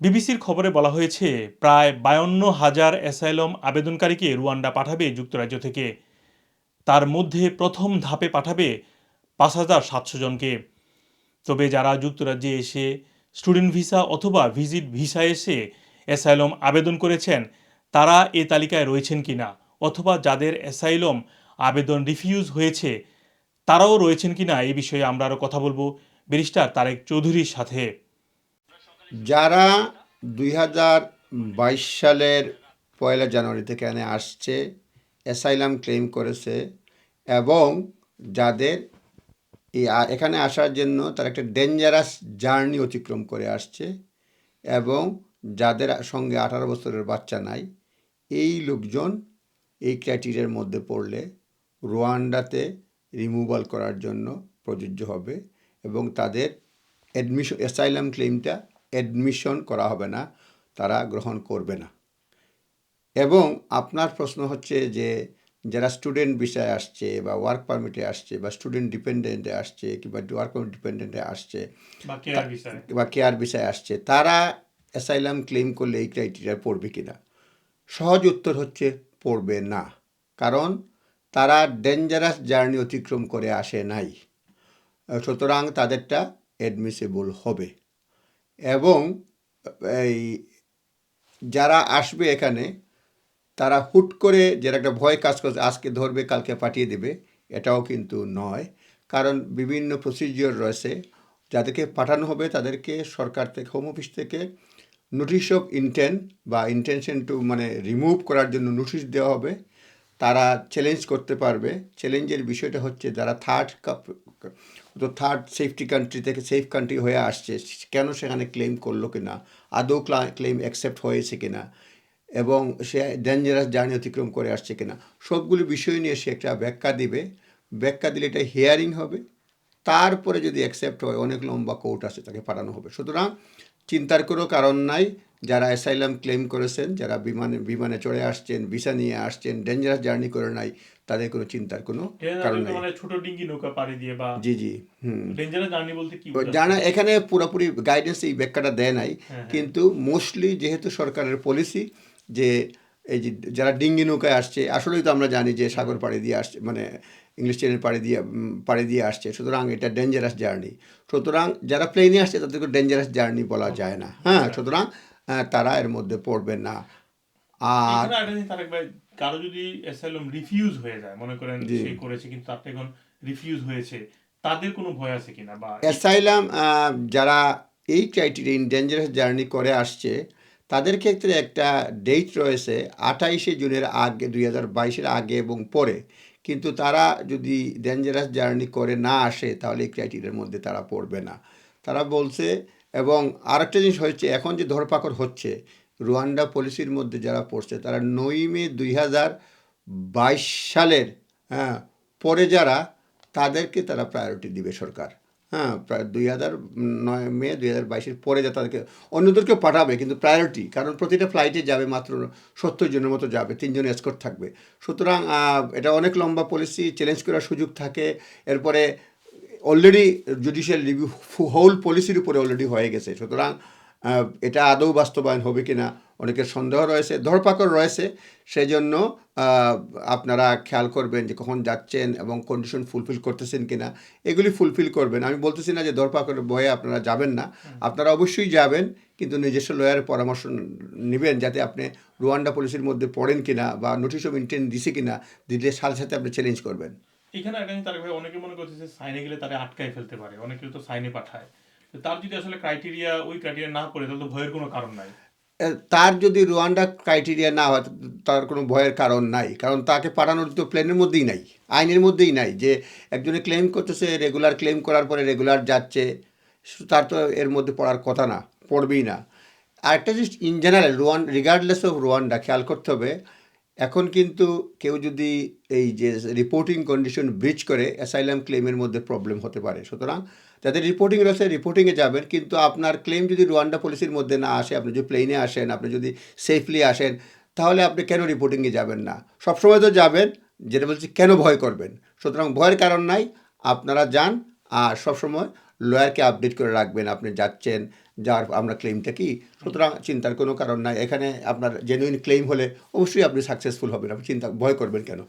বিবিসির খবরে বলা হয়েছে, প্রায় বায়ান্ন হাজার অ্যাসাইলম আবেদনকারীকে রুয়ান্ডা পাঠাবে যুক্তরাজ্য থেকে। তার মধ্যে প্রথম ধাপে পাঠাবে পাঁচ হাজার সাতশো জনকে। তবে যারা যুক্তরাজ্যে এসে স্টুডেন্ট ভিসা অথবা ভিজিট ভিসা এসে অ্যাসাইলম আবেদন করেছেন, তারা এ তালিকায় রয়েছেন কিনা অথবা যাদের অ্যাসাইলম আবেদন রিফিউজ হয়েছে, তারাও রয়েছেন কিনা এ বিষয়ে আমরা আরও কথা বলব। ব্যারিস্টার তারেক চৌধুরীর সাথে। যারা দুই হাজার বাইশ সালের পয়লা জানুয়ারি থেকে এখানে আসছে, অ্যাসাইলাম ক্লেম করেছে এবং যাদের এই এখানে আসার জন্য তারা একটা ডেঞ্জারাস জার্নি অতিক্রম করে আসছে এবং যাদের সঙ্গে আঠারো বছরের বাচ্চা নাই, এই লোকজন এই ক্রাইটেরিয়ার মধ্যে পড়লে রোয়ান্ডাতে রিমুভাল করার জন্য প্রযোজ্য হবে এবং তাদের অ্যাডমিশন অ্যাসাইলাম ক্লেমটা অ্যাডমিশন করা হবে না তারা গ্রহণ করবে না। এবং আপনার প্রশ্ন হচ্ছে যে যারা স্টুডেন্ট বিষয়ে আসছে বা ওয়ার্ক পারমিটে আসছে বা স্টুডেন্ট ডিপেন্ডেন্টে আসছে কিংবা ওয়ার্ক পারমিট ডিপেন্ডেন্টে আসছে বা কেয়ার বিষয়ে আসছে তারা অ্যাসাইলাম ক্লেম করলে এই ক্রাইটেরিয়া পড়বে কিনা? সহজ উত্তর হচ্ছে পড়বে না কারণ তারা ডেঞ্জারাস জার্নি অতিক্রম করে আসে নাই। সুতরাং তাদেরটা অ্যাডমিসেবল হবে। এবং, এই, যারা আসবে এখানে, তারা হুট করে যেটা একটা ভয় কাজ করছে, আজকে ধরবে, কালকে পাঠিয়ে দেবে, এটাও কিন্তু নয়। কারণ বিভিন্ন প্রসিজিওর রয়েছে, যাদেরকে পাঠানো হবে, তাদেরকে সরকার থেকে হোম অফিস থেকে নোটিশ অফ ইন্টেন বা ইন্টেনশন টু মানে রিমুভ করার জন্য নোটিশ দেওয়া হবে। তারা চ্যালেঞ্জ করতে পারবে। চ্যালেঞ্জের বিষয়টা হচ্ছে যারা থার্ড তো থার্ড সেফটি কান্ট্রি থেকে সেফ কান্ট্রি হয়ে আসছে, কেন সেখানে ক্লেম করল কিনা? আদৌ ক্লেম অ্যাকসেপ্ট হয়েছে কিনা? এবং সে ডেঞ্জারাস জার্নি অতিক্রম করে আসছে কিনা? সবগুলো বিষয় নিয়ে সে একটা ব্যাখ্যা দিবে। ব্যাখ্যা দিলে এটা হিয়ারিং হবে। তারপরে যদি অ্যাকসেপ্ট হয়, অনেক লম্বা কোর্ট আছে তাকে পাঠানো হবে। সুতরাং চিন্তার কোনো কারণ নাই। যারা অ্যাসাইলাম ক্লেম করেছেন যারা বিমানে বিমানে চড়ে আসছেন ভিসা নিয়ে আসছেন ডেঞ্জারাস জার্নি করে নাই তাদের কোনো চিন্তার কোনো কারণ নেই। মানে ছোট ডিঙ্গি নৌকা পাড়ি দিয়ে বা জি জি হুম। ডেঞ্জারাস জার্নি বলতে কি জানা এখানে পুরোপুরি গাইডেন্স এই ব্যাখ্যাটা দেয় নাই হ্যাঁ, কিন্তু মোস্টলি যেহেতু সরকারের পলিসি যে এই যে যারা ডিঙ্গি নৌকায় আসছে আসলেই তো আমরা জানি যে সাগর পাড়ি দিয়ে আসছে মানে ইংলিশ চ্যানেল পাড়ি দিয়ে পাড়ি দিয়ে আসছে সুতরাং এটা ডেঞ্জারাস জার্নি সুতরাং যারা প্লেনে আসছে তাদেরকে ডেঞ্জারাস জার্নি বলা যায় না। হ্যাঁ সুতরাং আহ, তারা এর মধ্যে পড়বে না। আর কারও যদি অ্যাসাইলাম রিফিউজ হয়ে যায় মনে করেন সে করেছে কিন্তু তারটা এখন রিফিউজ হয়েছে তাদের কোনো ভয় আছে কিনা বা অ্যাসাইলাম যারা এই ক্রাইটেরিয়া ইন ডেঞ্জারাস জার্নি করে আসছে তাদের ক্ষেত্রে একটা ডেট রয়েছে আঠাইশে জুনের আগে দুই হাজার বাইশের আগে এবং পরে। কিন্তু তারা যদি ডেঞ্জারাস জার্নি করে না আসে তাহলে এই ক্রাইটেরিয়ার মধ্যে তারা পড়বে না। তারা বলছে এবং আরেকটা জিনিস হয়েছে এখন যে ধরপাকড় হচ্ছে, রুয়ান্ডা পলিসির মধ্যে যারা পড়ছে, তারা নয় মে দুই হাজার বাইশ সালের হ্যাঁ পরে যারা, তাদেরকে তারা প্রায়োরিটি দিবে সরকার। হ্যাঁ প্রায় দুই হাজার নয় মে দুই হাজার বাইশের পরে যা তাদেরকে, অন্যদেরকেও পাঠাবে কিন্তু প্রায়োরিটি কারণ প্রতিটা ফ্লাইটে যাবে মাত্র সত্তর জনের মতো যাবে তিনজন এসকর্ট থাকবে। সুতরাং এটা অনেক লম্বা পলিসি চ্যালেঞ্জ করার সুযোগ থাকে। এরপরে অলরেডি জুডিশিয়াল রিভিউ হোল পলিসির উপরে অলরেডি হয়ে গেছে। সুতরাং এটা আদৌ বাস্তবায়ন হবে কি না অনেকের সন্দেহ রয়েছে ধরপাকড় রয়েছে। সেই জন্য আপনারা খেয়াল করবেন যে কখন যাচ্ছেন এবং কন্ডিশন ফুলফিল করতেছেন কি না এগুলি ফুলফিল করবেন। আমি বলতেছি না যে ধরপাকড়ের ভয়ে আপনারা যাবেন না। আপনারা অবশ্যই যাবেন কিন্তু নিজস্ব লয়ারের পরামর্শ নেবেন যাতে আপনি রুয়ান্ডা পলিসির মধ্যে পড়েন কিনা বা নোটিশ অফ ইন্টেন্ট দিছে কিনা দিলে সাথে সাথে আপনি চ্যালেঞ্জ করবেন। এখানে একটা তারেক ভাই অনেকে মনে করতেছে সাইনে গেলে তারা আটকায় ফেলতে পারে, অনেকে তো সাইনে পাঠায়। তো তার যদি আসলে ক্রাইটেরিয়া ওই ক্রাইটেরিয়া না করে, তাহলে তো ভয়ের কোনো কারণ নাই। তার যদি রুয়ান্ডা ক্রাইটেরিয়া না হয়, তার কোনো ভয়ের কারণ নাই। কারণ তাকে পাঠানোর তো প্ল্যানের মধ্যেই নাই, আইনের মধ্যেই নাই যে একজনে ক্লেম করতেছে রেগুলার ক্লেম করার পরে রেগুলার যাচ্ছে তার তো এর মধ্যে পড়ার কথা না, পড়বেই না। আরেকটা জিনিস in general Rwanda regardless of Rwanda, খেয়াল করতে হবে এখন কিন্তু কেউ যদি এই যে রিপোর্টিং কন্ডিশন ব্রিচ করে অ্যাসাইলাম ক্লেমের মধ্যে প্রবলেম হতে পারে। সুতরাং যাদের রিপোর্টিং রয়েছে রিপোর্টিংয়ে যাবেন, কিন্তু আপনার ক্লেম যদি রুয়ান্ডা পলিসির মধ্যে না আসে, আপনি যদি প্লেনে আসেন, আপনি যদি সেফলি আসেন, তাহলে আপনি কেন রিপোর্টিংয়ে যাবেন না? সবসময় তো যাবেন, যেটা বলছি, কেন ভয় করবেন? সুতরাং ভয়ের কারণ নাই, আপনারা যান, আর সবসময় লয়ারকে আপডেট করে রাখবেন, আপনি যাচ্ছেন যার আমরা ক্লেমটা কি সুতরাং চিন্তার কোনো কারণ নাই। এখানে আপনার জেনুইন ক্লেম হলে অবশ্যই আপনি সাকসেসফুল হবেন। আপনি চিন্তা, ভয় করবেন কেন?